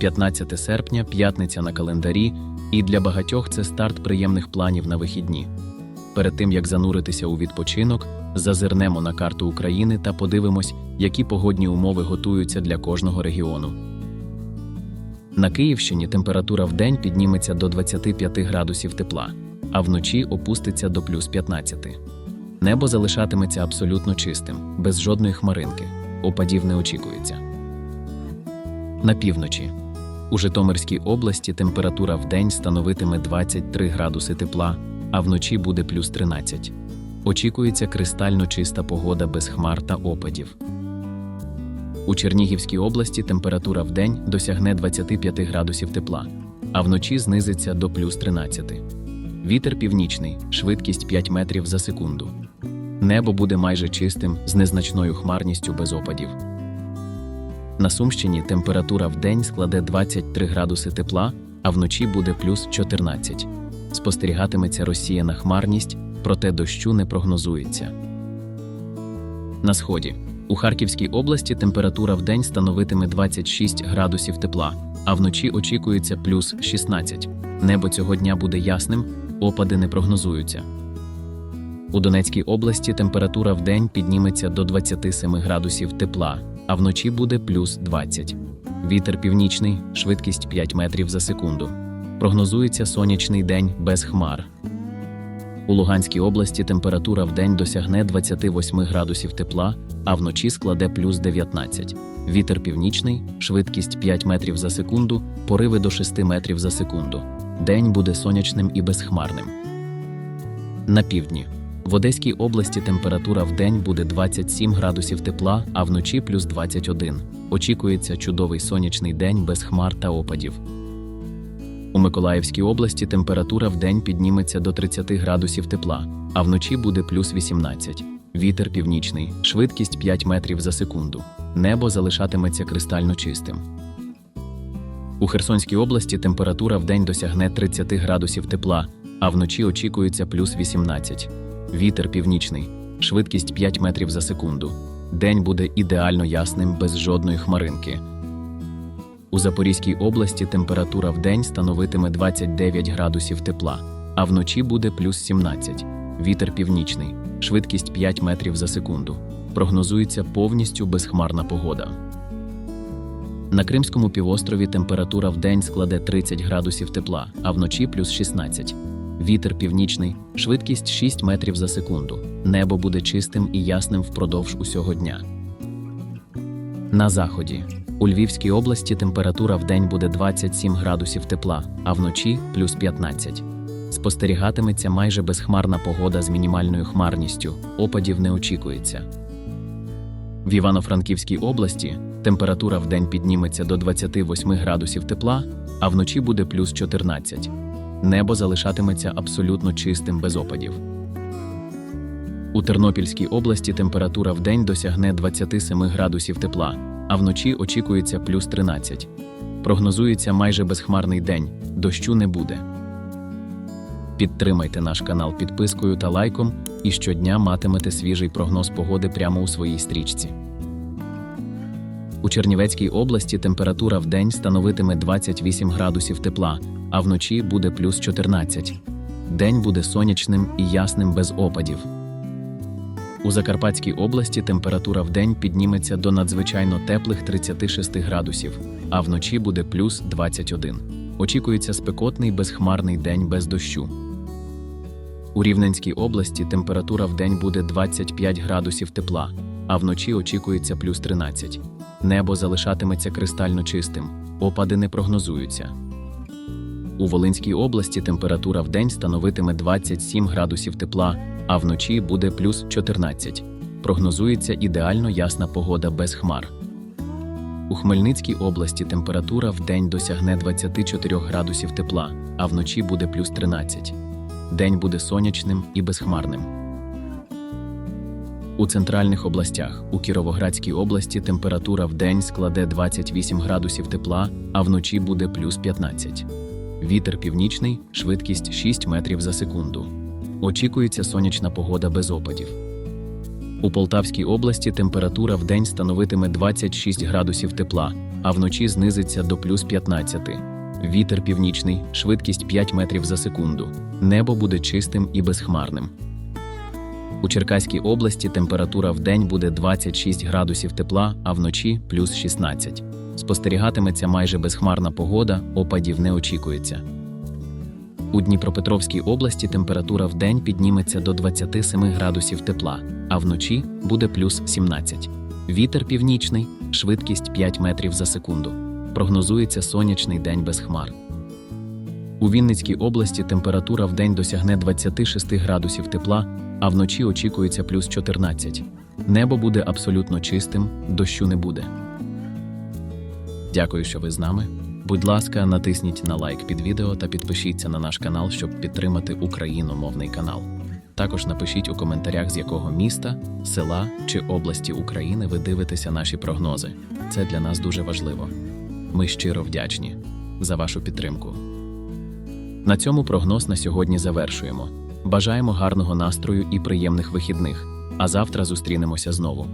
15 серпня, п'ятниця на календарі, і для багатьох це старт приємних планів на вихідні. Перед тим як зануритися у відпочинок, зазирнемо на карту України та подивимось, які погодні умови готуються для кожного регіону. На Київщині температура в день підніметься до 25 градусів тепла, а вночі опуститься до плюс 15. Небо залишатиметься абсолютно чистим, без жодної хмаринки. Опадів не очікується. На півночі. У Житомирській області температура в день становитиме 23 градуси тепла, а вночі буде плюс 13. Очікується кристально чиста погода без хмар та опадів. У Чернігівській області температура в день досягне 25 градусів тепла, а вночі знизиться до плюс 13. Вітер північний, швидкість 5 метрів за секунду. Небо буде майже чистим з незначною хмарністю без опадів. На Сумщині температура в день складе 23 градуси тепла, а вночі буде плюс 14. Спостерігатиметься розсіяна хмарність, проте дощу не прогнозується. На сході. У Харківській області температура в день становитиме 26 градусів тепла, а вночі очікується плюс 16. Небо цього дня буде ясним, опади не прогнозуються. У Донецькій області температура в день підніметься до 27 градусів тепла, а вночі буде плюс 20. Вітер північний, швидкість 5 метрів за секунду. Прогнозується сонячний день без хмар. У Луганській області температура в день досягне 28 градусів тепла, а вночі складе плюс 19. Вітер північний, швидкість 5 метрів за секунду, пориви до 6 метрів за секунду. День буде сонячним і безхмарним. На півдні. В Одеській області температура в день буде 27 градусів тепла, а вночі плюс 21. Очікується чудовий сонячний день без хмар та опадів. У Миколаївській області температура в день підніметься до 30 градусів тепла, а вночі буде плюс 18. Вітер північний, швидкість 5 метрів за секунду. Небо залишатиметься кристально чистим. У Херсонській області температура в день досягне 30 градусів тепла, а вночі очікується плюс 18. Вітер північний, швидкість 5 метрів за секунду. День буде ідеально ясним без жодної хмаринки. У Запорізькій області температура в день становитиме 29 градусів тепла, а вночі буде плюс 17. Вітер північний, швидкість 5 метрів за секунду. Прогнозується повністю безхмарна погода. На Кримському півострові температура в день складе 30 градусів тепла, а вночі плюс 16. Вітер північний, швидкість 6 метрів за секунду. Небо буде чистим і ясним впродовж усього дня. На заході. У Львівській області температура в день буде 27 градусів тепла, а вночі плюс 15. Спостерігатиметься майже безхмарна погода з мінімальною хмарністю, опадів не очікується. В Івано-Франківській області температура в день підніметься до 28 градусів тепла, а вночі буде плюс 14. Небо залишатиметься абсолютно чистим без опадів. У Тернопільській області температура в день досягне 27 градусів тепла, а вночі очікується плюс 13. Прогнозується майже безхмарний день, дощу не буде. Підтримайте наш канал підпискою та лайком, і щодня матимете свіжий прогноз погоди прямо у своїй стрічці. У Чернівецькій області температура в день становитиме 28 градусів тепла, а вночі буде плюс 14. День буде сонячним і ясним без опадів. У Закарпатській області температура в день підніметься до надзвичайно теплих 36 градусів, а вночі буде плюс 21. Очікується спекотний безхмарний день без дощу. У Рівненській області температура в день буде 25 градусів тепла, а вночі очікується плюс 13. Небо залишатиметься кристально чистим, опади не прогнозуються. У Волинській області температура в день становитиме 27 градусів тепла, а вночі буде плюс 14. Прогнозується ідеально ясна погода без хмар. У Хмельницькій області температура в день досягне 24 градусів тепла, а вночі буде плюс 13. День буде сонячним і безхмарним. У центральних областях у Кіровоградській області температура в день складе 28 градусів тепла, а вночі буде плюс 15. Вітер північний, швидкість 6 метрів за секунду. Очікується сонячна погода без опадів. У Полтавській області температура в день становитиме 26 градусів тепла, а вночі знизиться до плюс 15. Вітер північний, швидкість 5 метрів за секунду. Небо буде чистим і безхмарним. У Черкаській області температура в день буде 26 градусів тепла, а вночі плюс 16. Спостерігатиметься майже безхмарна погода, опадів не очікується. У Дніпропетровській області температура в день підніметься до 27 градусів тепла, а вночі буде плюс 17. Вітер північний, швидкість 5 метрів за секунду. Прогнозується сонячний день без хмар. У Вінницькій області температура в день досягне 26 градусів тепла, а вночі очікується плюс 14. Небо буде абсолютно чистим, дощу не буде. Дякую, що ви з нами. Будь ласка, натисніть на лайк під відео та підпишіться на наш канал, щоб підтримати україномовний канал. Також напишіть у коментарях, з якого міста, села чи області України ви дивитеся наші прогнози. Це для нас дуже важливо. Ми щиро вдячні за вашу підтримку. На цьому прогноз на сьогодні завершуємо. Бажаємо гарного настрою і приємних вихідних. А завтра зустрінемося знову.